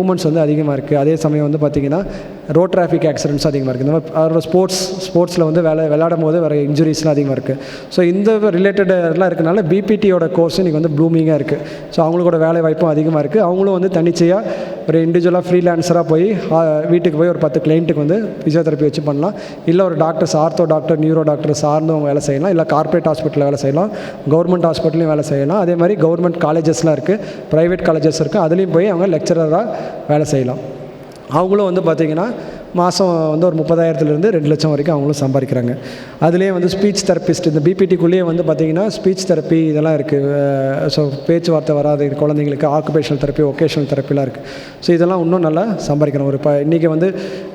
Moments வந்து அதிகமாக இருக்குது அதே சமயம் வந்து பார்த்திங்கன்னா ரோட் டிராஃபிக் ஆக்சிடென்ட்ஸ் அதிகமாக இருக்குது இந்த மாதிரி அவரோட ஸ்போர்ட்ஸ் ஸ்போர்ட்ஸில் வந்து வேலை விளையாடும் போது வர இன்ஜுரிஸ்லாம் அதிகமாக இருக்குது ஸோ இந்த ரிலேட்டடெல்லாம் இருக்கனால பிபிடியோட கோர்ஸ் இன்றைக்கி வந்து ப்ளூமிங்காக இருக்குது ஸோ அவங்களோட வேலை வாய்ப்பும் அதிகமாக இருக்குது அவங்களும் வந்து தனிச்சையாக ஒரு இண்டிவிஜுவலாக ஃப்ரீலான்சராக போய் வீட்டுக்கு போய் ஒரு பத்து கிளைண்ட்டுக்கு வந்து ஃபிசியோதெரப்பி வச்சு பண்ணலாம். இல்லை ஒரு doctors ortho doctor neuro doctor சார்ந்தவங்க வேலை செய்யலாம். இல்லை கார்ப்பரேட் ஹாஸ்பிட்டலில் வேலை செய்யலாம். கவர்மெண்ட் ஹாஸ்பிட்டலையும் வேலை செய்யலாம். அதே மாதிரி கவர்மெண்ட் காலேஜஸ்லாம் இருக்குது ப்ரைவேட் காலேஜஸ் இருக்குது அதுலேயும் போய் அவங்க லெக்சரராக வேலை செய்யலாம். அவங்களும் வந்து பார்த்திங்கன்னா மாதம் வந்து ஒரு முப்பதாயிரத்துலேருந்து ரெண்டு லட்சம் வரைக்கும் அவங்களும் சம்பாதிக்கிறாங்க. அதுலேயே வந்து ஸ்பீச் தெரப்பிஸ்ட் இந்த பிபிடிக்குள்ளேயே வந்து பார்த்திங்கன்னா ஸ்பீச் தெரப்பி இதெல்லாம் இருக்குது ஸோ பேச்சுவார்த்தை வராது குழந்தைங்களுக்கு ஆக்குபேஷனல் தெரப்பி ஒகேஷனல் தெரப்பிலாம் இருக்குது ஸோ இதெல்லாம் இன்னும் நல்லா சம்பாதிக்கிறோம் ஒரு இப்போ இன்றைக்கி வந்து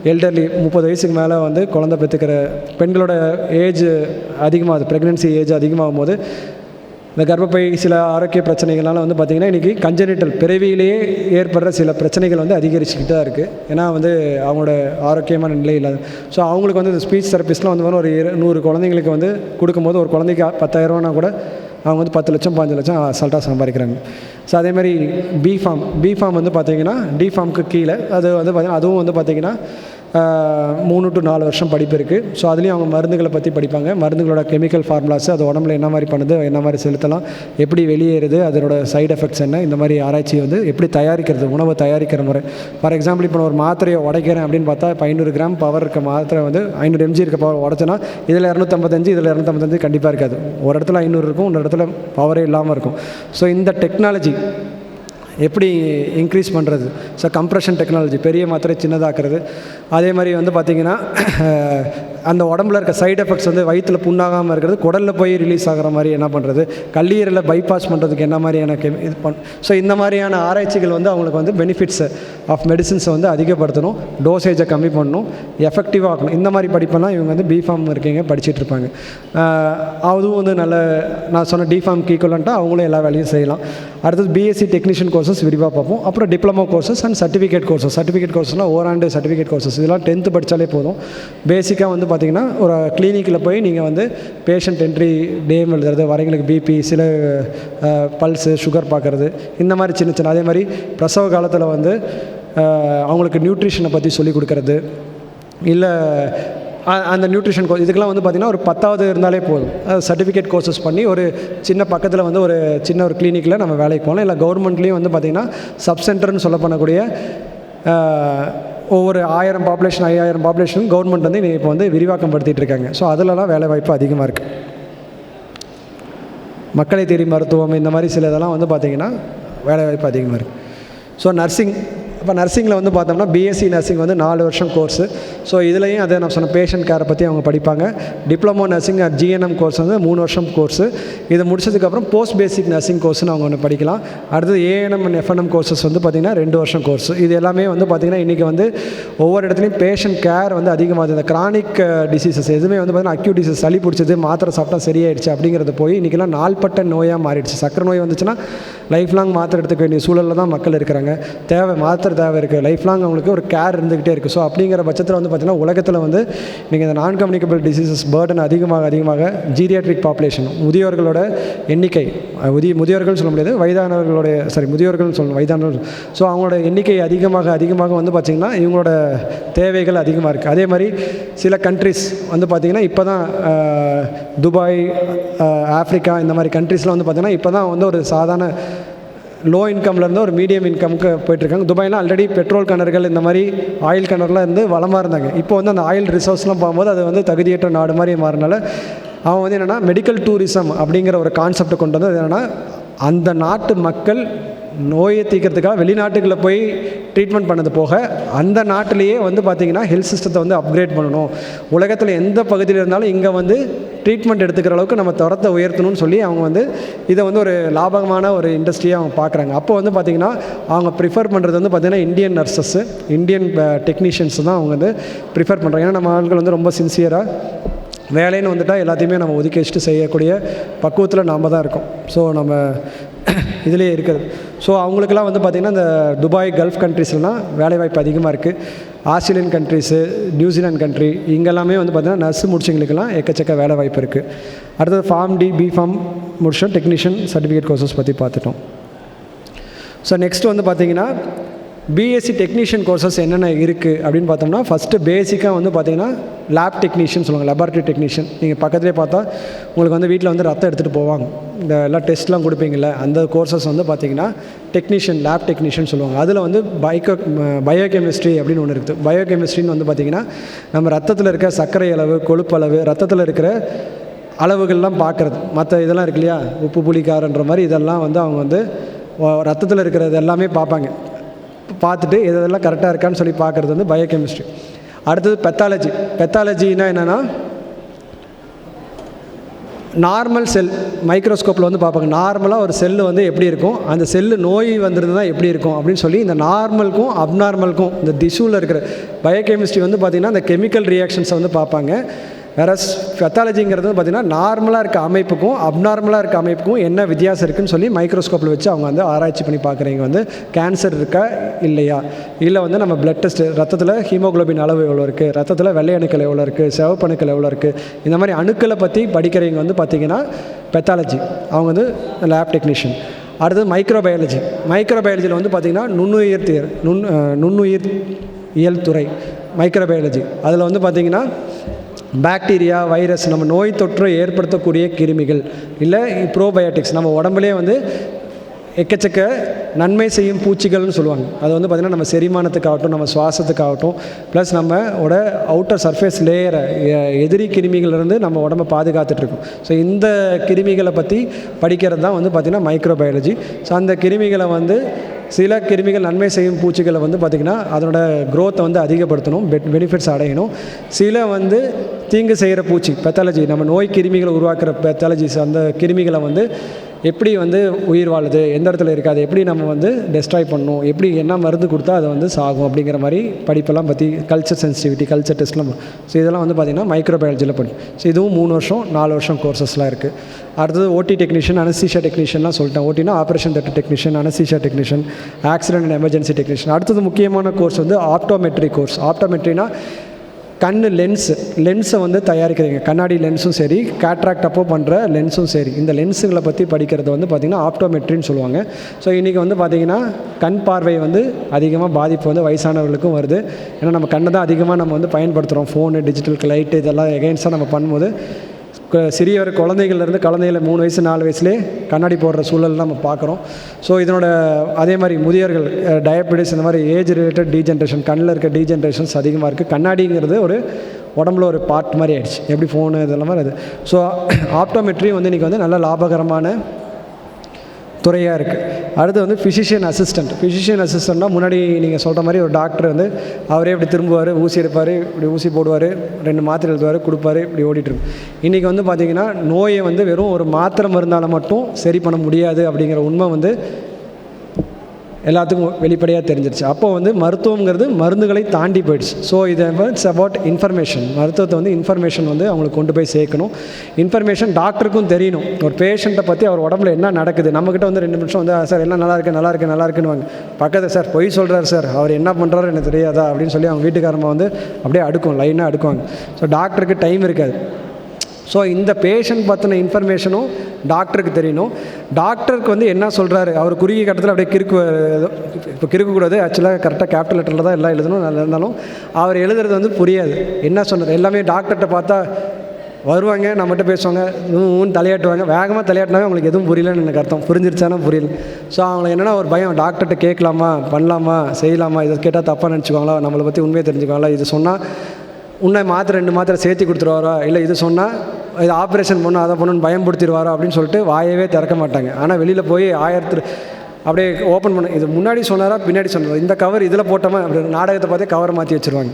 எல்டர்லி முப்பது வயசுக்கு மேலே வந்து குழந்தை பெற்றுக்கிற பெண்களோட ஏஜ் அதிகமாகுது ப்ரெக்னென்சி ஏஜ் அதிகமாகும் போது இந்த கர்ப்பப்பை சில ஆரோக்கிய பிரச்சனைகள்னால வந்து பார்த்திங்கன்னா இன்றைக்கி கஞ்சனிட்டல் பிறவியிலேயே ஏற்படுற சில பிரச்சனைகள் வந்து அதிகரிச்சுக்கிட்டு தான் இருக்குது ஏன்னா வந்து அவங்களோட ஆரோக்கியமான நிலை இல்லாத ஸோ அவங்களுக்கு வந்து இந்த ஸ்பீச் தெரப்பிஸ்ட்லாம் வந்து ஒரு இரு நூறு குழந்தைங்களுக்கு வந்து கொடுக்கும்போது ஒரு குழந்தைக்கு பத்தாயிரரூவானா கூட அவங்க வந்து பத்து லட்சம் பாஞ்சு லட்சம் அசால்ட்டாக சம்பாதிக்கிறாங்க. ஸோ அதே மாதிரி பி ஃபார்ம் பி ஃபார்ம் வந்து பார்த்திங்கன்னா டி ஃபார்முக்கு கீழே அது வந்து பார்த்திங்கன்னா அதுவும் வந்து பார்த்திங்கன்னா மூணு டு நாலு வருஷம் படிப்பு இருக்குது ஸோ அதுலேயும் அவங்க மருந்துகளை பற்றி படிப்பாங்க. மருந்துகளோட கெமிக்கல் ஃபார்முலாஸ் அது உடம்புல என்ன மாதிரி பண்ணுது என்ன மாதிரி செலுத்தலாம் எப்படி வெளியேறுது அதனோட சைடு எஃபெக்ட்ஸ் என்ன இந்த மாதிரி ஆராய்ச்சி வந்து எப்படி தயாரிக்கிறது உணவை தயாரிக்கிற முறை. ஃபார் எக்ஸாம்பிள் இப்போ நான் ஒரு மாத்திரையை உடைக்கிறேன் அப்படின்னு பார்த்தா இப்போ ஐநூறு கிராம் பவர் இருக்க மாத்திரை வந்து ஐநூறு எம்ஜி இருக்க பவர் உடச்சனா இதில் இரநூத்தம்பத்தஞ்சு இதில் இரநூத்தம்பத்தஞ்சு கண்டிப்பாக இருக்காது. ஒரு இடத்துல ஐநூறு இருக்கும் ஒரு இடத்துல பவரே இல்லாமல் இருக்கும். ஸோ இந்த டெக்னாலஜி எப்படி இன்க்ரீஸ் பண்ணுறது ஸோ கம்ப்ரெஷன் டெக்னாலஜி பெரிய மாத்திரை சின்னதாக்குறது. அதே மாதிரி வந்து பார்த்திங்கன்னா அந்த உடம்புல இருக்க சைடு எஃபெக்ட்ஸ் வந்து வயிற்றில் புண்ணாகாமல் இருக்கிறது குடலில் போய் ரிலீஸ் ஆகிற மாதிரி என்ன பண்ணுறது கல்லீரலை பைபாஸ் பண்ணுறதுக்கு என்ன மாதிரியான கெமி இது பண் ஸோ இந்த மாதிரியான ஆராய்ச்சிகள் வந்து அவங்களுக்கு வந்து பெனிஃபிட்ஸ் ஆஃப் மெடிசின்ஸை வந்து அதிகப்படுத்தணும் டோசேஜை கம்மி பண்ணணும் எஃபெக்டிவாக ஆக்கணும். இந்த மாதிரி படிப்பெல்லாம் இவங்க வந்து பிஃபார்ம் இருக்கீங்க படிச்சுட்டு இருப்பாங்க. அதுவும் வந்து நல்ல நான் சொன்ன டிஃபார்ம் ஈக்குவலண்ட்டாக அவங்களும் எல்லா வேலையும் செய்யலாம். அடுத்தது பிஎஸ்சி டெக்னீஷியன் கோர்சஸ் விரிவாக பார்ப்போம். அப்புறம் diploma courses and certificate courses certificate கோர்ஸ்னால் ஓராண்டு சர்டிஃபிகேட் கோர்சஸ் இதெல்லாம் டென்த்து படித்தாலே போதும். பேசிக்காக வந்து பார்த்திங்கன்னா ஒரு கிளினிக்கில் போய் நீங்கள் வந்து பேஷண்ட் என்ட்ரி டேம் எழுதுறது வரைங்களுக்கு பிபி சில பல்ஸு சுகர் பார்க்குறது இந்த மாதிரி சின்ன சின்ன அதே மாதிரி பிரசவ காலத்தில் வந்து அவங்களுக்கு நியூட்ரிஷனை பற்றி சொல்லிக் கொடுக்கறது இல்லை அந்த நியூட்ரிஷன் கோர்ஸ் இதுக்கெல்லாம் வந்து பார்த்திங்கன்னா ஒரு பத்தாவது இருந்தாலே போதும். சர்டிஃபிகேட் கோர்சஸ் பண்ணி ஒரு சின்ன பக்கத்தில் வந்து ஒரு சின்ன ஒரு கிளினிக்கில் நம்ம வேலைக்கு போகலாம். இல்லை கவர்மெண்ட்லேயும் வந்து பார்த்திங்கன்னா சப் சென்டர்னு சொல்ல பண்ணக்கூடிய ஒவ்வொரு ஆயிரம் பாப்புலேஷன் ஐயாயிரம் பாப்புலேஷன் கவர்மெண்ட் வந்து இப்போ வந்து விரிவாக்கம் இருக்காங்க. ஸோ அதிலலாம் வேலை வாய்ப்பு அதிகமாக இருக்குது மக்களை தேடி மருத்துவம் இந்த மாதிரி சில இதெல்லாம் வந்து பார்த்திங்கன்னா வேலை வாய்ப்பு அதிகமாக இருக்குது ஸோ நர்சிங் இப்போ நர்சிங்கில் வந்து பார்த்தோம்னா பிஎஸ்சி நர்சிங் வந்து நாலு வருஷம் கோர்ஸு ஸோ இதுலேயும் அதை நான் சொன்ன பேஷண்ட் கேரை பற்றி அவங்க படிப்பாங்க. Diploma nursing at GNM course வந்து மூணு வருஷம் கோர்ஸு இதை முடிச்சதுக்கப்புறம் போஸ்ட் பேசிக் நர்சிங் கோர்ஸ்னு அவங்க ஒன்று படிக்கலாம். அடுத்தது ஏஎன்எம் அண்ட் எஃப்என்எம் கோர்சஸ் வந்து பார்த்திங்கன்னா ரெண்டு வருஷம் கோர்ஸ் இது எல்லாமே வந்து பார்த்திங்கன்னா இன்றைக்கி வந்து ஒவ்வொரு இடத்துலையும் பேஷண்ட் கேர் வந்து அதிகமாகுது. இந்த கிரானிக் டிசீசஸ் uh, எதுவுமே வந்து பார்த்திங்கன்னா அக்யூட் டிசீஸ் சளி பிடிச்சது மாத்திரை சாப்பிட்டா சரியாயிடுச்சு அப்படிங்கிறது போய் இன்றைக்கெல்லாம் நாள்பட்ட நோயாக மாறிடுச்சு. சக்கரை நோய் வந்துச்சுன்னா லைஃப் லாங் மாத்திரை எடுத்துக்க வேண்டிய சூழலில் தான் மக்கள் இருக்கிறாங்க. தேவை மாத்திரை தேவை இருக்குது லைஃப் லாங் அவங்களுக்கு ஒரு கேர் இருந்துக்கிட்டே இருக்குது ஸோ அப்படிங்கிற பட்சத்தில் வந்து பார்த்திங்கன்னா உலகத்தில் வந்து நீங்கள் இந்த நான் கம்யூனிகபிள் டிசீசஸ் பேர்டன் அதிகமாக அதிகமாக ஜீரியாட்ரிக் பாப்புலேஷன் முதியோர்களோட எண்ணிக்கை அஹ் முதிய முதியோர்கள் சொல்ல முடியாது வயதானவர்களுடைய சாரி முதியோர்கள் சொல்லணும் வயதானவர்கள். ஸோ அவங்களோட எண்ணிக்கை அதிகமாக அதிகமாக வந்து பார்த்திங்கன்னா இவங்களோட தேவைகள் அதிகமாக இருக்குது அதே மாதிரி சில கண்ட்ரிஸ் வந்து பார்த்திங்கன்னா இப்போ தான் துபாய் ஆஃப்ரிக்கா இந்த மாதிரி கண்ட்ரிஸில் வந்து பார்த்திங்கன்னா இப்போ தான் வந்து ஒரு சாதாரண லோ இன்கம்லேருந்து ஒரு மீடியம் இன்கமுக்கு போயிட்டுருக்காங்க. துபாய்லாம் ஆல்ரெடி பெட்ரோல் கிணறுகள் இந்த மாதிரி ஆயில் கிணறுலாம் இருந்து வளமாக இருந்தாங்க. இப்போ வந்து அந்த ஆயில் ரிசோர்ஸ்லாம் போகும்போது அது வந்து தகுதியற்ற நாடு மாதிரி மாறினால அவன் வந்து என்னென்னா மெடிக்கல் டூரிசம் அப்படிங்கிற ஒரு கான்செப்டை கொண்டு வந்து என்னென்னா அந்த நாட்டு மக்கள் நோயை தீக்கிறதுக்காக வெளிநாட்டுக்குள்ளே போய் ட்ரீட்மெண்ட் பண்ணது போக அந்த நாட்டிலேயே வந்து பார்த்திங்கன்னா ஹெல்த் சிஸ்டத்தை வந்து அப்கிரேட் பண்ணணும். உலகத்தில் எந்த பகுதியில் இருந்தாலும் இங்கே வந்து ட்ரீட்மெண்ட் எடுத்துக்கிற அளவுக்கு நம்ம தரத்தை உயர்த்தணும்னு சொல்லி அவங்க வந்து இதை வந்து ஒரு லாபகமான ஒரு இண்டஸ்ட்ரியாக அவங்க பார்க்குறாங்க. அப்போ வந்து பார்த்திங்கன்னா அவங்க ப்ரிஃபர் பண்ணுறது வந்து பார்த்திங்கன்னா இந்தியன் நர்சஸ்ஸு இந்தியன் டெக்னீஷியன்ஸ் தான் அவங்க வந்து ப்ரிஃபர் பண்ணுறாங்க ஏன்னா நம்ம ஆட்கள் வந்து ரொம்ப சின்சியராக வேலைன்னு வந்துட்டால் எல்லாத்தையுமே நம்ம ஒதுக்கி வச்சுட்டு செய்யக்கூடிய பக்குவத்தில் நாம் தான் இருக்கோம். ஸோ நம்ம இதிலே இருக்கிறது. ஸோ அவங்களுக்கெல்லாம் வந்து பார்த்திங்கன்னா இந்த துபாய் கல்ஃப் கண்ட்ரீஸ்லாம் வேலைவாய்ப்பு அதிகமாக இருக்குது Australian countries New Zealand country இங்கெல்லாமே வந்து பார்த்திங்கன்னா நர்ஸு முடிச்சவங்களுக்கெல்லாம் எக்கச்சக்க வேலை வாய்ப்பு இருக்குது அடுத்தது ஃபார்ம் டி பி ஃபார்ம் முடிச்சோம் டெக்னீஷியன் சர்டிஃபிகேட் கோர்சஸ் பற்றி பார்த்துட்டோம். ஸோ நெக்ஸ்ட் வந்து பார்த்திங்கன்னா பிஎஸ்சி டெக்னீஷியன் கோர்சஸ் என்னென்ன இருக்குது அப்படின்னு பார்த்தோம்னா ஃபஸ்ட்டு பேசிக்காக வந்து பார்த்தீங்கன்னா லேப் டெக்னீஷியன் சொல்லுவாங்க லெபார்ட்ரி டெக்னீஷியன் நீங்கள் பக்கத்துலேயே பார்த்தா உங்களுக்கு வந்து வீட்டில் வந்து ரத்தம் எடுத்துகிட்டு போவாங்க. இந்த எல்லாம் டெஸ்ட்லாம் கொடுப்பீங்கள்ல அந்த கோர்சஸ் வந்து பார்த்தீங்கன்னா டெக்னீஷியன் லேப் டெக்னீஷியன் சொல்லுவாங்க. அதில் வந்து பைக்கோ பயோகெமிஸ்ட்ரி அப்படின்னு ஒன்று இருக்குது. பயோகெமிஸ்ட்ரின்னு வந்து பார்த்திங்கன்னா நம்ம ரத்தத்தில் இருக்க சர்க்கரை அளவு கொழுப்பளவு ரத்தத்தில் இருக்கிற அளவுகள்லாம் பார்க்குறது. மற்ற இதெல்லாம் இருக்கு இல்லையா? உப்பு புளிக்காரன்ற மாதிரி இதெல்லாம் வந்து அவங்க வந்து ரத்தத்தில் இருக்கிறது எல்லாமே பார்ப்பாங்க. பார்த்துட்டு இதெல்லாம் கரெக்டாக இருக்கான்னு சொல்லி பார்க்குறது வந்து பயோகெமிஸ்ட்ரி அடுத்தது பெத்தாலஜி பெத்தாலஜினா என்னென்னா நார்மல் செல் மைக்ரோஸ்கோப்பில் வந்து பார்ப்பாங்க. நார்மலாக ஒரு செல்லு வந்து எப்படி இருக்கும்? அந்த செல்லு நோய் வந்திருந்ததுனா எப்படி இருக்கும்? அப்படின்னு சொல்லி இந்த நார்மலுக்கும் அப்நார்மலுக்கும் இந்த திசுவில் இருக்கிற பயோகெமிஸ்ட்ரி வந்து பார்த்திங்கன்னா அந்த கெமிக்கல் ரியாக்ஷன்ஸை வந்து பார்ப்பாங்க. வேற பெத்தாலஜிங்கிறது வந்து பார்த்திங்கன்னா நார்மலாக இருக்க அமைப்புக்கும் அப்நார்மலாக இருக்க அமைப்புக்கும் என்ன வித்தியாசம் இருக்குதுன்னு சொல்லி மைக்ரோஸ்கோப்பில் வச்சு அவங்க வந்து ஆராய்ச்சி பண்ணி பார்க்குறீங்க வந்து கேன்சர் இருக்கா இல்லையா? இல்லை வந்து நம்ம பிளட் டெஸ்ட் ரத்தத்தில் ஹீமோக்ளோபின் அளவு எவ்வளோ இருக்குது ரத்தத்தில் வெள்ளை அணுக்கள் எவ்வளோ இருக்குது சிவப்பணுக்கள் எவ்வளோ இருக்குது இந்த மாதிரி அணுக்களை பற்றி படிக்கிறவங்க வந்து பார்த்திங்கன்னா பெத்தாலஜி அவங்க வந்து லேப் டெக்னீஷியன் அடுத்தது மைக்ரோபயாலஜி மைக்ரோபயாலஜியில் வந்து பார்த்திங்கன்னா நுண்ணுயிர் தீர் நுண் நுண்ணுயிர் இயல் துறை மைக்ரோபயாலஜி அதில் வந்து பார்த்திங்கன்னா பாக்டீரியா வைரஸ் நம்ம நோய் தொற்றை ஏற்படுத்தக்கூடிய கிருமிகள். இல்லை ப்ரோபயோட்டிக்ஸ் நம்ம உடம்புலேயே வந்து எக்கச்சக்க நன்மை செய்யும் பூச்சிகள்னு சொல்லுவாங்க. அது வந்து பார்த்திங்கன்னா நம்ம செரிமானத்துக்காகட்டும் நம்ம சுவாசத்துக்காகட்டும் ப்ளஸ் நம்மோட அவுட்டர் சர்ஃபேஸ் லேயரை எதிரி கிருமிகள்லேருந்து நம்ம உடம்பை பாதுகாத்துட்ருக்கோம். ஸோ இந்த கிருமிகளை பற்றி படிக்கிறது தான் வந்து பார்த்திங்கன்னா மைக்ரோபயாலஜி ஸோ அந்த கிருமிகளை வந்து சில கிருமிகள் நன்மை செய்யும் பூச்சிகளை வந்து பார்த்திங்கன்னா அதனோட க்ரோத்தை வந்து அதிகப்படுத்தணும் பெட் பெனிஃபிட்ஸ் அடையணும். சில வந்து தீங்கு செய்கிற பூச்சி பெத்தாலஜி நம்ம நோய் கிருமிகளை உருவாக்குற பெத்தாலஜிஸ் அந்த கிருமிகளை வந்து எப்படி வந்து உயிர் வாழுது எந்த இடத்துல இருக்காது எப்படி நம்ம வந்து டெஸ்ட்ராய் பண்ணணும் எப்படி என்ன மருந்து கொடுத்தா அதை வந்து சாகும் அப்படிங்கிற மாதிரி படிப்பெல்லாம் பற்றி கல்ச்சர் சென்சிட்டிவிட்டி கல்ச்சர் டெஸ்ட்லாம் ஸோ இதெல்லாம் வந்து பார்த்திங்கன்னா மைக்ரோபயாலஜியில் படி ஸோ இதுவும் மூணு வருஷம் நாலு வருஷம் கோர்சஸ்லாம் இருக்குது அடுத்தது ஓடி டெக்னீஷியன் அனஸ்தீஷியா டெக்னீஷியன்லாம் சொல்லிட்டேன். ஓட்டினா operation theatre technician anaesthesia technician accident and emergency technician அடுத்தது முக்கியமான கோர்ஸ் வந்து ஆப்டோமெட்ரி கோர்ஸ் ஆப்டோமெட்ரினா கண் லென்ஸு லென்ஸை வந்து தயாரிக்கிறீங்க. கண்ணாடி லென்ஸும் சரி கேட்ராக்ட் அப்போ பண்ணுற லென்ஸும் சரி. இந்த லென்ஸுகளை பற்றி படிக்கிறது வந்து பார்த்திங்கன்னா ஆப்டோமெட்ரின்னு சொல்லுவாங்க. ஸோ இன்றைக்கி வந்து பார்த்திங்கன்னா கண் பார்வை வந்து அதிகமாக பாதிப்பு வந்து வயசானவர்களுக்கும் வருது. ஏன்னா நம்ம கண்ணை தான் அதிகமாக நம்ம வந்து பயன்படுத்துகிறோம் ஃபோனு டிஜிட்டல் லைட்டு இதெல்லாம் எகெயின்ஸ்டாக நம்ம பண்ணும்போது சிறியவர் குழந்தைகள்லேருந்து குழந்தைகள மூணு வயசு நாலு வயசுலேயே கண்ணாடி போடுற சூழல் நம்ம பார்க்குறோம். ஸோ இதனோட அதே மாதிரி முதியவர்கள் டயபெட்டிஸ் இந்த மாதிரி ஏஜ் ரிலேட்டட் டீஜென்ரேஷன் கண்ணில் இருக்க டீஜென்ரேஷன்ஸ் அதிகமாக இருக்குது கண்ணாடிங்கிறது ஒரு உடம்புல ஒரு பார்ட் மாதிரி ஆயிடுச்சு. எப்படி ஃபோனு இதெல்லாம் மாதிரி அது ஸோ ஆப்டோமெட்ரி வந்து இன்றைக்கி வந்து நல்ல லாபகரமான துறையாக இருக்குது அடுத்து வந்து ஃபிசிஷியன் அசிஸ்டண்ட் ஃபிசிஷியன் அசிஸ்டண்ட்னா முன்னாடி நீங்கள் சொல்கிற மாதிரி ஒரு டாக்டர் வந்து அவரே இப்படி திரும்புவார் ஊசி எடுப்பார் இப்படி ஊசி போடுவார் ரெண்டு மாத்திரை எழுதுவார் கொடுப்பாரு இப்படி ஓடிட்டுருக்கும் இன்றைக்கி வந்து பார்த்திங்கன்னா நோயை வந்து வெறும் ஒரு மாத்திரை மருந்தால் மட்டும் சரி பண்ண முடியாது அப்படிங்கிற உண்மை வந்து எல்லாத்துக்கும் வெளிப்படையாக தெரிஞ்சிருச்சு. அப்போ வந்து மருத்துவங்கிறது மருந்துகளை தாண்டி போயிடுச்சு. ஸோ இது இட்ஸ் அபவுட் இன்ஃபர்மேஷன் மருத்துவத்தை வந்து இன்ஃபர்மேஷன் வந்து அவங்களுக்கு கொண்டு போய் சேர்க்கணும். இன்ஃபர்மேஷன் டாக்டருக்கும் தெரியணும். ஒரு பேஷண்ட்டை பற்றி அவர் உடம்புல என்ன நடக்குது? நம்மக்கிட்ட வந்து ரெண்டு நிமிஷம் வந்து சார் எல்லாம் நல்லா இருக்கு நல்லா இருக்கு நல்லா இருக்குன்னு வாங்க பக்கத்தில் சார் பொய் சொல்கிறார் சார். அவர் என்ன பண்ணுறாரு எனக்கு தெரியாதா? அப்படின்னு சொல்லி அவங்க வீட்டுக்காரமாக வந்து அப்படியே அடுக்கும் லைனாக அடுக்குவாங்க. ஸோ டாக்டருக்கு டைம் இருக்காது. ஸோ இந்த பேஷண்ட் பற்றின இன்ஃபர்மேஷனும் டாக்டருக்கு தெரியணும். டாக்டருக்கு வந்து என்ன சொல்கிறாரு அவர் குறுகிய கட்டத்தில் அப்படியே கிறுக்கு இப்போ கிறுக்கக்கூடாது. ஆக்சுவலாக கரெக்டாக கேபிட்டல் லெட்டரில் தான் எல்லாம் எழுதணும் நல்லா இருந்தாலும் அவர் எழுதுறது வந்து புரியாது. என்ன சொன்னது எல்லாமே டாக்டர்கிட்ட பார்த்தா வருவாங்க நம்மகிட்ட பேசுவாங்க ஊன் தலையாட்டுவாங்க. வேகமாக தலையாட்டினாவே அவங்களுக்கு எதுவும் புரியலன்னு எனக்கு அர்த்தம். புரிஞ்சிருச்சானா புரியல. ஸோ அவங்களுக்கு என்னென்னா ஒரு பயம் டாக்டர்கிட்ட கேட்கலாமா பண்ணலாமா செய்யலாமா இதை கேட்டால் தப்பாக நினச்சிக்குவாங்களா நம்மளை பற்றி உண்மையை தெரிஞ்சுக்குவாங்களா இது சொன்னால் உன்னை மாத்திரை ரெண்டு மாத்திரை சேர்த்து கொடுத்துருவாரா? இல்லை இது சொன்னால் இது ஆப்ரேஷன் பண்ணும் அதை பண்ணணும்னு பயன்படுத்திடுவாரோ அப்படின்னு சொல்லிட்டு வாயவே திறக்க மாட்டாங்க. ஆனால் வெளியில் போய் ஆயிரத்து அப்படியே ஓப்பன் பண்ண இது முன்னாடி சொன்னாரா பின்னாடி சொன்னாரா? இந்த கவர் இதில் போட்டோமா? அப்படி நாடகத்தை பார்த்தே கவர் மாற்றி வச்சுருவாங்க.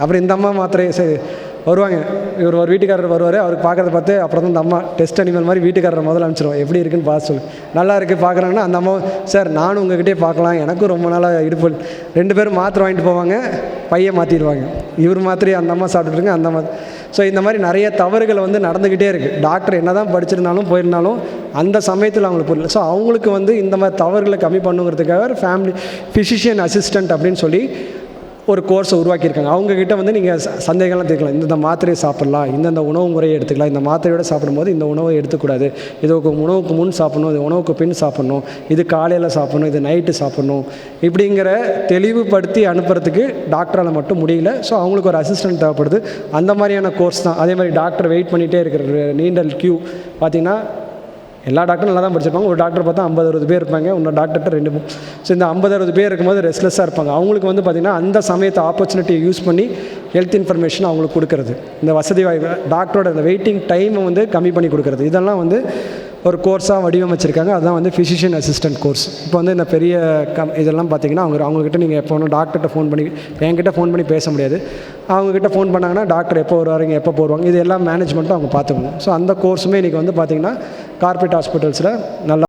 அப்புறம் இந்த அம்மா மாத்திரை சரி வருவாங்க. இவர் ஒரு வீட்டுக்காரர் வருவார் அவருக்கு பார்க்குறத பார்த்து அப்புறம் தான் இந்த அம்மா டெஸ்ட் அனிமல் மாதிரி வீட்டுக்காரரை முதல்ல அனுப்பிச்சிருவோம். எப்படி இருக்குன்னு பார்த்து சொல்லு. நல்லா இருக்குது பார்க்குறாங்கன்னா அந்த அம்மா சார் நானும் உங்ககிட்டே பார்க்கலாம். எனக்கும் ரொம்ப நாளாக இடுப்பு ரெண்டு பேரும் மாத்திரை வாங்கிட்டு போவாங்க பையன் மாற்றிடுவாங்க இவர் மாத்திரை அந்த அம்மா சாப்பிட்டுருங்க அந்த அம்மா. ஸோ இந்த மாதிரி நிறைய தவறுகள் வந்து நடந்துக்கிட்டே இருக்குது டாக்டர் என்ன தான் படிச்சிருந்தாலும் போயிருந்தாலும் அந்த சமயத்தில் அவங்களுக்கு புரியல. ஸோ அவங்களுக்கு வந்து இந்த மாதிரி தவறுகளை கம்மி பண்ணுங்கிறதுக்காக ஃபேமிலி ஃபிசிஷியன் அசிஸ்டண்ட் அப்படின்னு சொல்லி ஒரு கோர்ஸை உருவாக்கியிருக்காங்க. அவங்கக்கிட்ட வந்து நீங்கள் சந்தேகம்லாம் தீர்க்கலாம். இந்தந்த மாத்திரையை சாப்பிட்லாம் இந்தந்த உணவு முறையை எடுத்துக்கலாம் இந்த மாத்திரையோட சாப்பிடும்போது இந்த உணவை எடுத்துக்கூடாது. இது உணவுக்கு முன் சாப்பிடணும் இது உணவுக்கு பின் சாப்பிட்ணும் இது காலையில் சாப்பிட்ணும் இது நைட்டு சாப்பிட்ணும் இப்படிங்கிற தெளிவுபடுத்தி அனுப்புறதுக்கு டாக்டரால் மட்டும் முடியல. ஸோ அவங்களுக்கு ஒரு அசிஸ்டன்ட் தேவைப்படுது. அந்த மாதிரியான கோர்ஸ் தான். அதே மாதிரி டாக்டர் வெயிட் பண்ணிகிட்டே இருக்கிற நீண்டல் க்யூ பார்த்திங்கன்னா எல்லா டாக்டரும் நல்லா தான் படிச்சிருப்பாங்க. ஒரு டாக்டர் பார்த்தா ஐம்பது அறுபது பேர் இருப்பாங்க. இன்னொரு டாக்டர்கிட்ட ரெண்டு ஸோ இந்த ஐம்பது அறுபது பேர் இருக்கும்போது ரெஸ்ட்லெஸ்ஸாக இருப்பாங்க. அவங்களுக்கு வந்து பார்த்திங்கன்னா அந்த சமயத்தை ஆப்பர்ச்சுனிட்டியை யூஸ் பண்ணி ஹெல்த் இன்ஃபர்மேஷன் அவங்களுக்கு கொடுக்கறது. இந்த வசதி வாய்ப்பு டாக்டரோட அந்த வெயிட்டிங் டைமை வந்து கம்மி பண்ணி கொடுக்கறது. இதெல்லாம் வந்து ஒரு கோர்ஸாக வடிவமைச்சிருக்காங்க. அதுதான் வந்து ஃபிசிஷியன் அசிஸ்டன்ட் கோர்ஸ் இப்போ வந்து இந்த பெரிய கம் இதெல்லாம் பார்த்தீங்கன்னா அவங்க அவங்கக்கிட்ட நீங்கள் எப்போ ஒன்றும் டாக்டர்கிட்ட ஃபோன் பண்ணி என்கிட்ட ஃபோன் பண்ணி பேச முடியாது. அவங்கக்கிட்ட ஃபோன் பண்ணாங்கன்னா டாக்டர் எப்போ வருவாருங்க எப்போ போடுவாங்க இது எல்லாம் மேனேஜ்மெண்ட்டும் அவங்க பார்த்துக்கணும் ஸோ அந்த கோர்ஸுமே இன்றைக்கி வந்து பார்த்திங்கன்னா கார்பரேட் ஹாஸ்பிட்டல்ஸில் நல்லா